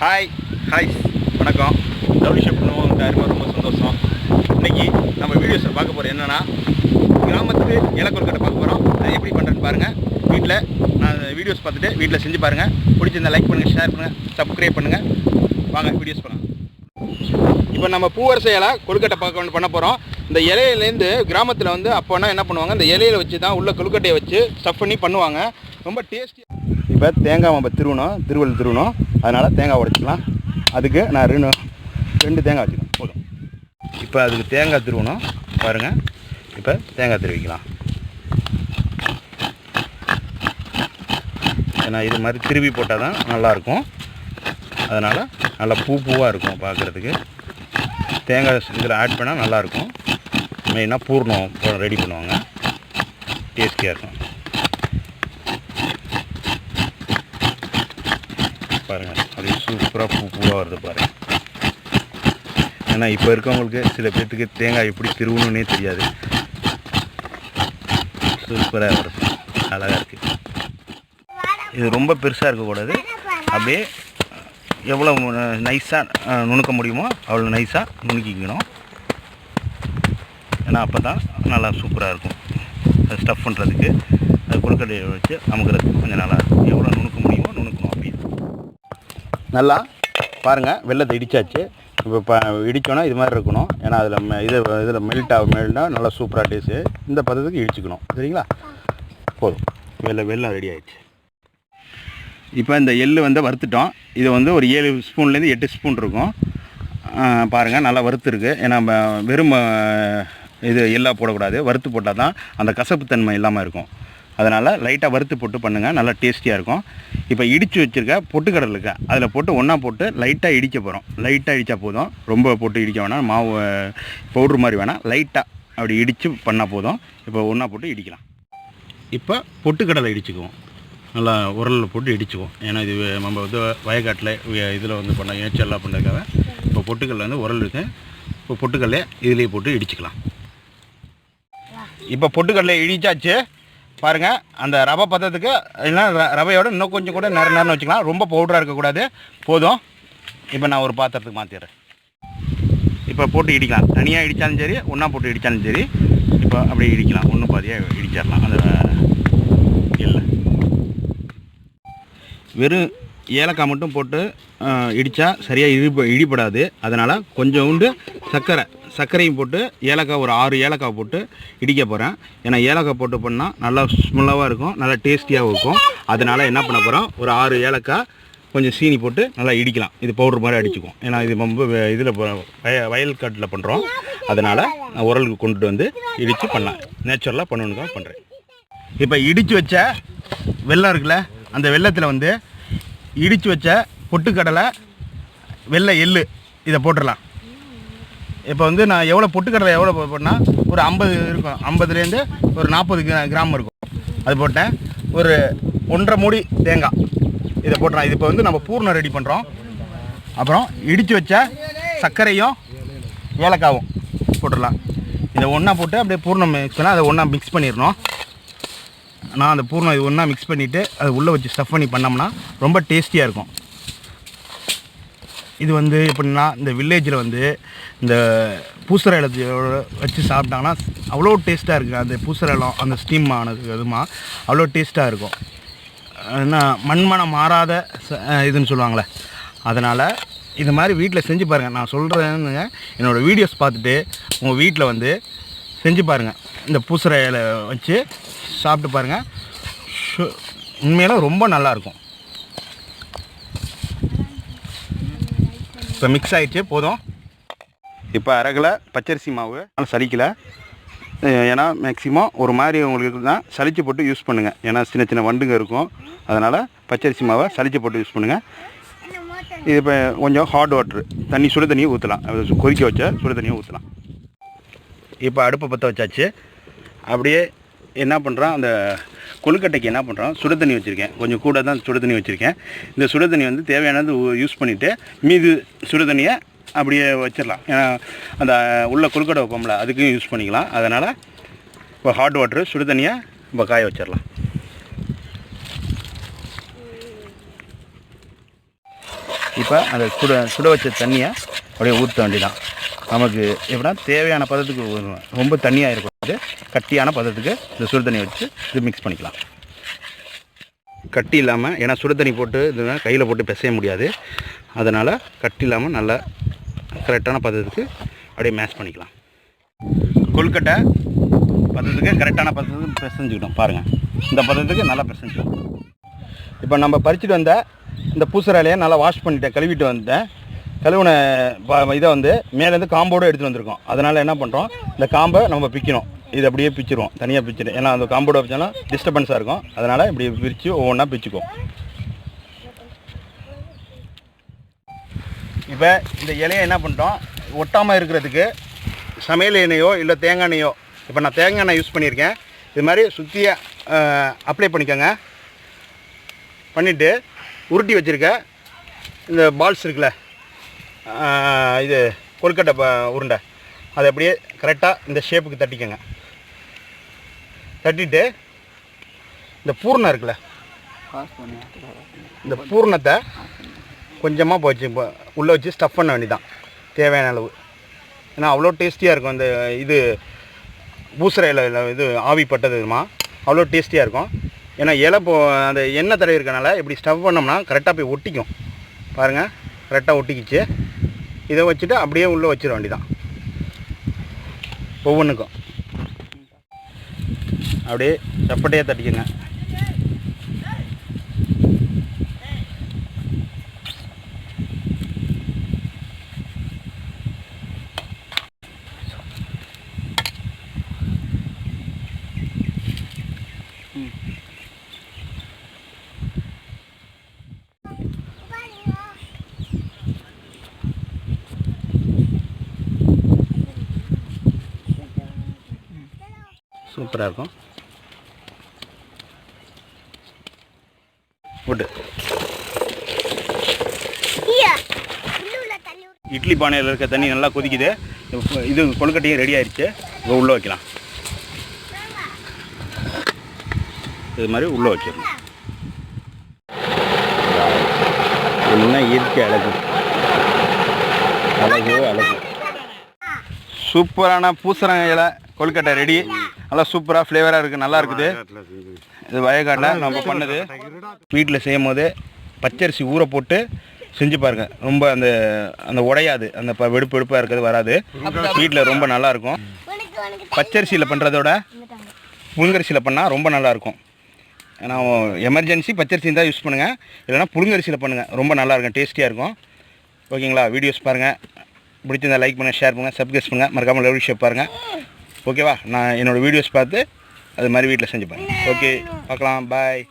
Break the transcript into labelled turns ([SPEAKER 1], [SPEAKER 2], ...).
[SPEAKER 1] Hi hi வணக்கம். Lovely பண்ணுவோம் ரொம்ப ரொம்ப சந்தோஷம். இன்னைக்கு நம்ம வீடியோஸை பார்க்க போகிறோம் என்னென்னா கிராமத்துக்கு இலக்கொருக்கட்டை பார்க்க போகிறோம் அதை எப்படி பண்ணுறேன்னு பாருங்கள் வீட்டில் நான் வீடியோஸ் பார்த்துட்டு வீட்டில் செஞ்சு பாருங்கள் பிடிச்சிருந்தா லைக் பண்ணுங்கள் ஷேர் பண்ணுங்கள் சப்ஸ்கிரைப் பண்ணுங்கள் வாங்க வீடியோஸ் பண்ணலாம் இப்போ நம்ம பூவரச இலை கொழுக்கட்டை பார்க்க பண்ண போகிறோம் இந்த இலையிலேருந்து கிராமத்தில் வந்து அப்போனா என்ன பண்ணுவாங்க? இந்த இலையில வச்சு தான் உள்ள கொழுக்கட்டையை வச்சு ஸ்டஃப் பண்ணி பண்ணுவாங்க. ரொம்ப டேஸ்டியாக இப்போ தேங்காய் நம்ம திருவணும் திருவள்ளு திருவணும். அதனால் தேங்காய் உடைச்சிக்கலாம். அதுக்கு நான் ரெண்டு ரெண்டு தேங்காய் வச்சுக்கணும். போதும். இப்போ அதுக்கு தேங்காய் திருவணும். பாருங்கள் இப்போ தேங்காய் திருவிக்கலாம். ஏன்னா இது மாதிரி திருவி போட்டால் தான் நல்லாயிருக்கும். அதனால் நல்லா பூ பூவாக இருக்கும் பார்க்குறதுக்கு. தேங்காய் இதில் ஆட் பண்ணால் நல்லாயிருக்கும். மெயினாக பூர்ணம் ரெடி பண்ணுவாங்க. டேஸ்டியாக இருக்கும். பாருங்கள் அப்படியே சூப்பராக பூ பூவாக வருது பாருங்கள் ஏன்னா இப்போ இருக்கவங்களுக்கு சில பேர்த்துக்கு தேங்காய் எப்படி திருவணுன்னே தெரியாது. சூப்பராக வருது. அழகாக இருக்குது இது ரொம்ப பெருசாக இருக்கக்கூடாது அப்படியே எவ்வளோ நைஸாக நுணுக்க முடியுமோ அவ்வளோ நைஸாக நுணுக்கிக்கணும். ஏன்னா அப்போ தான் நல்லா சூப்பராக இருக்கும். ஸ்டஃப் பண்ணுறதுக்கு அது கொழுக்கட்டையை வச்சு நமக்கு கொஞ்சம் நல்லா இருக்கும். எவ்வளோ நுணுக்க முடியுமோ நுணுக்கணும். நல்லா பாருங்கள் வெள்ளத்தை இடித்தாச்சு இப்போ இப்போ இடித்தோன்னா இது மாதிரி இருக்கணும். ஏன்னா அதில் மெ இது இதில் மெல்ட் ஆகும் மெல்ட்னா நல்லா சூப்பராக டேஸ்ட்டு இந்த பதத்துக்கு இடிச்சுக்கணும். சரிங்களா? போதும். வெள்ளை வெள்ளம் ரெடி ஆகிடுச்சு இப்போ இந்த எள்ளு வந்து வறுத்துட்டோம். இது வந்து ஒரு ஏழு ஸ்பூன்லேருந்து எட்டு ஸ்பூன் இருக்கும். பாருங்கள் நல்லா வறுத்துருக்கு. ஏன்னா வெறும் இது எல்லாம் போடக்கூடாது. வறுத்து போட்டால் தான் அந்த கசப்புத்தன்மை இல்லாமல் இருக்கும். அதனால் லைட்டாக வறுத்து போட்டு பண்ணுங்கள் நல்லா டேஸ்டியாக இருக்கும். இப்போ இடித்து வச்சுருக்க பொட்டுக்கடலை இருக்கு. அதில் போட்டு ஒன்றா போட்டு லைட்டாக இடிக்க போகிறோம் லைட்டாக இடித்தா போதும். ரொம்ப போட்டு இடிக்க வேணாம். மாவு பவுட்ரு மாதிரி வேணாம். லைட்டாக அப்படி இடித்து பண்ணால் போதும். இப்போ ஒன்றா போட்டு இடிக்கலாம். இப்போ பொட்டுக்கடலை இடிச்சுக்குவோம். நல்லா உரலில் போட்டு இடிச்சுக்குவோம். ஏன்னா இது நம்ம வந்து வயக்காட்டில் இதில் வந்து பண்ண ஏச்செல்லாம் பண்ணுறதுக்காக இப்போ பொட்டுக்கல்ல வந்து உரல் இருக்கு. இப்போ பொட்டுக்கல்லையே இதுலேயே போட்டு இடிச்சுக்கலாம். இப்போ பொட்டுக்கடலை இடித்தாச்சு பாருங்கள் அந்த ரவை பதத்துக்கு இல்லைன்னா ர- ரவையோட இன்னும் கொஞ்சம் கூட நேரம் நேரம் வச்சுக்கலாம். ரொம்ப பவுடராக இருக்கக்கூடாது. போதும். இப்போ நான் ஒரு பாத்திரத்துக்கு மாற்றிடுறேன் இப்போ போட்டு இடிக்கலாம். தனியாக இடித்தாலும் சரி ஒன்றா போட்டு இடித்தாலும் சரி இப்போ அப்படியே இடிக்கலாம். ஒன்று பாதியாக இடிச்சிடலாம். அந்த இல்லை. வெறும் ஏலக்காய் மட்டும் போட்டு இடித்தா சரியாக இடிப்ப இடிப்படாது அதனால் கொஞ்சோண்டு சர்க்கரை. சர்க்கரையும் போட்டு ஏலக்காய் ஒரு ஆறு ஏலக்காய் போட்டு இடிக்க போகிறேன் ஏன்னா ஏலக்காய் போட்டு பண்ணால் நல்லா ஸ்மெல்லாகவும் இருக்கும் நல்லா டேஸ்டியாகவும் இருக்கும். அதனால் என்ன பண்ண போகிறோம் ஒரு ஆறு ஏலக்காய் கொஞ்சம் சீனி போட்டு நல்லா இடிக்கலாம். இது பவுடர் மாதிரி அடிச்சுக்கும் ஏன்னா இது ரொம்ப இதில் வய வயல் காட்டில் பண்ணுறோம் அதனால் நான் உரலுக்கு கொண்டுட்டு வந்து இடித்து பண்ணலாம். நேச்சுரலாக பண்ணணுக்காக பண்ணுறேன் இப்போ இடித்து வச்ச வெள்ளம் இருக்குல்ல அந்த வெள்ளத்தில் வந்து இடித்து வச்ச பொட்டுக்கடலை வெள்ளை எள்ளு இதை போட்டுடலாம் இப்போ வந்து நான் எவ்வளோ பொட்டுக்கடலை எவ்வளோ போட்டேன்னா ஒரு ஐம்பது இருக்கும். ஐம்பதுலேருந்து ஒரு நாற்பது கிராம் இருக்கும். அது போட்டேன். ஒரு ஒன்றரை மூடி தேங்காய். இதை போட்டுறேன் இது இப்போ வந்து நம்ம பூர்ணம் ரெடி பண்ணுறோம் அப்புறம் இடித்து வச்ச சர்க்கரையும் ஏலக்காவும் போட்டுடலாம். இதை ஒன்றா போட்டு அப்படியே பூர்ணம் மிக்ஸ் பண்ணால் அதை ஒன்றா மிக்ஸ் பண்ணிடணும். நான் அந்த பூர்ணம் இது ஒன்றா மிக்ஸ் பண்ணிவிட்டு அது உள்ளே வச்சு ஸ்டஃப் பண்ணி பண்ணோம்னா ரொம்ப டேஸ்டியாக இருக்கும். இது வந்து எப்படின்னா இந்த வில்லேஜில் வந்து இந்த பூசர இலத்தையோட வச்சு சாப்பிட்டாங்கன்னா அவ்வளோ டேஸ்ட்டாக இருக்குது அந்த பூசர இலம் அந்த ஸ்டீம் ஆனது அதுமா அவ்வளோ டேஸ்ட்டாக இருக்கும். என்ன மண்மனம் மாறாத ச- இதுன்னு சொல்லுவாங்களே. அதனால் இது மாதிரி வீட்டில் செஞ்சு பாருங்கள் நான் சொல்கிறேன்னு என்னோடய வீடியோஸ் பார்த்துட்டு உங்கள் வீட்டில் வந்து செஞ்சு பாருங்கள் இந்த பூசர இலை வச்சு சாப்பிட்டு பாருங்கள் சு- உண்மையில ரொம்ப நல்லாயிருக்கும் இப்போ மிக்ஸ் ஆகிடுச்சு போதும். இப்போ அரைக்கில் பச்சரிசி மாவு. ஆனால் சலிக்கலை ஏன்னா மேக்ஸிமம் ஒரு மாதிரி உங்களுக்கு தான் சலிச்சு போட்டு யூஸ் பண்ணுங்கள் ஏன்னா சின்ன சின்ன வண்டுங்க இருக்கும். அதனால் பச்சரிசி மாவை சலிச்சு போட்டு யூஸ் பண்ணுங்கள் இது இப்போ கொஞ்சம் ஹாட் வாட்ரு தண்ணி சுடு தண்ணியை ஊற்றலாம் கொதிக்க வச்ச சுடு தண்ணியை ஊற்றலாம் இப்போ அடுப்பை பற்ற வச்சாச்சு. அப்படியே என்ன பண்ணுறோம் அந்த கொழுக்கட்டைக்கு என்ன பண்ணுறோம் சுடு தண்ணி வச்சுருக்கேன். கொஞ்சம் கூட தான் சுடு தண்ணி வச்சுருக்கேன். இந்த சுடு தண்ணி வந்து தேவையானது யூஸ் பண்ணிவிட்டு மீது சுடு தண்ணியை அப்படியே வச்சிடலாம். ஏன்னா அந்த உள்ள கொழுக்கட்டை வைப்போம்ல அதுக்கும் யூஸ் பண்ணிக்கலாம். அதனால் இப்போ ஹாட் வாட்ரு சுடு தண்ணியை இப்போ காய வச்சிடலாம். இப்போ அந்த சுட சுட வச்ச தண்ணியை அப்படியே ஊற்ற வேண்டிதான் நமக்கு எப்படின்னா தேவையான பதத்துக்கு ரொம்ப தண்ணியாக இருக்கும். இது கட்டியான பதத்துக்கு இந்த சுடு தண்ணி வச்சு இது மிக்ஸ் பண்ணிக்கலாம். கட்டி இல்லாமல் ஏன்னா சுடு தண்ணி போட்டு இது கையில் போட்டு பிசைய முடியாது. அதனால் கட்டி இல்லாமல் நல்லா கரெக்டான பதத்துக்கு அப்படியே மேஷ் பண்ணிக்கலாம். கொல்கட்டை பதத்துக்கு கரெக்டான பதத்துக்கு பிசைஞ்சுக்கிட்டோம் பாருங்கள் இந்த பதத்துக்கு நல்லா பிசைஞ்சுக்கணும் இப்போ நம்ம பறிச்சுட்டு வந்த இந்த பூசராலையை நல்லா வாஷ் பண்ணிட்டேன் கழுவிட்டு வந்தேன் கழுவுன ப- இதை வந்து மேலேருந்து காம்போடு எடுத்துகிட்டு வந்திருக்கோம். அதனால் என்ன பண்ணுறோம் இந்த காம்பை நம்ம பிக்கணும் இது அப்படியே பிச்சிருவோம் தனியாக பிச்சிடும் ஏன்னா அந்த காம்போட வச்சாலும் டிஸ்டர்பன்ஸாக இருக்கும். அதனால் இப்படி பிரித்து ஒவ்வொன்றா பிச்சுக்குவோம். இப்போ இந்த இலையை என்ன பண்ணிட்டோம்? ஒட்டாமல் இருக்கிறதுக்கு சமையல் எண்ணெயோ இல்லை தேங்காய் எண்ணெயோ இப்போ நான் தேங்காய் எண்ணெய் யூஸ் பண்ணியிருக்கேன். இது மாதிரி சுற்றியாக அப்ளை பண்ணிக்கோங்க. பண்ணிவிட்டு உருட்டி வச்சுருக்க இந்த பால்ஸ் இருக்குல்ல இது கொல்கட்டை ப உருண்டை. அதை அப்படியே கரெக்டாக இந்த ஷேப்புக்கு தட்டிக்கோங்க. தட்டிட்டு இந்த பூர்ணம் இருக்குல்ல? இந்த பூர்ணத்தை கொஞ்சமாக போச்சு. உள்ளே வச்சு ஸ்டஃப் பண்ண வேண்டியதான் தேவையான அளவு. ஏன்னா அவ்வளோ டேஸ்டியாக இருக்கும் அந்த இது. பூசர இலை இலை இது ஆவி பட்டதுமா அவ்வளோ டேஸ்டியாக இருக்கும். ஏன்னா இலை போ அந்த எண்ணெய் தடவி இருக்கனால இப்படி ஸ்டவ் பண்ணோம்னா கரெக்டாக போய் ஒட்டிக்கும். பாருங்கள் கரெக்டாக ஒட்டிக்கிச்சு. இதை வச்சுட்டு அப்படியே உள்ளே வச்சிட வேண்டியதான் ஒவ்வொன்றுக்கும் அப்படியே சப்பட்டையாக தட்டிக்கங்க. சூப்பராக இருக்கும். இட்லி பானையில் இருக்க தண்ணி நல்லா கொதிக்குது. இது கொழுக்கட்டையும் ரெடி ஆயிடுச்சு. இப்போ உள்ளே வைக்கலாம். இது மாதிரி உள்ளே வச்சிடணும் என்ன இயற்கை அழகு. அழகு அழகு. சூப்பரான பூசணங்க இலை கொழுக்கட்டை ரெடி நல்லா சூப்பராக ஃப்ளேவராக இருக்குது நல்லா இருக்குது. இது வயக்காட்டில் நம்ம பண்ணது. வீட்டில் செய்யும் போது பச்சரிசி ஊற போட்டு செஞ்சு பாருங்க. ரொம்ப அந்த அந்த உடையாது. அந்த ப- வெடுப்பு வெடுப்பாக இருக்கிறது வராது. வீட்டில் ரொம்ப நல்லா இருக்கும். பச்சரிசியில் பண்ணுறதோட புழுங்கரிசியில் பண்ணால் ரொம்ப நல்லா இருக்கும். ஏன்னா எமர்ஜென்சி பச்சரிசி தான் யூஸ் பண்ணுங்கள் இல்லைன்னா புழுங்கரிசியில் பண்ணுங்கள் ரொம்ப நல்லா இருக்கும். டேஸ்டியாக இருக்கும். ஓகேங்களா? வீடியோஸ் பாருங்கள் பிடிச்சிருந்தா லைக் பண்ணுங்கள் ஷேர் பண்ணுங்கள் சப்ஸ்கிரைப் பண்ணுங்கள் மறக்காமல் லவ் ஷேப் பாருங்கள் ஓகேவா? நான் என்னோடய வீடியோஸ் பார்த்து அது மாதிரி வீட்டில் செஞ்சு பாருங்கள் ஓகே பார்க்கலாம். பாய்.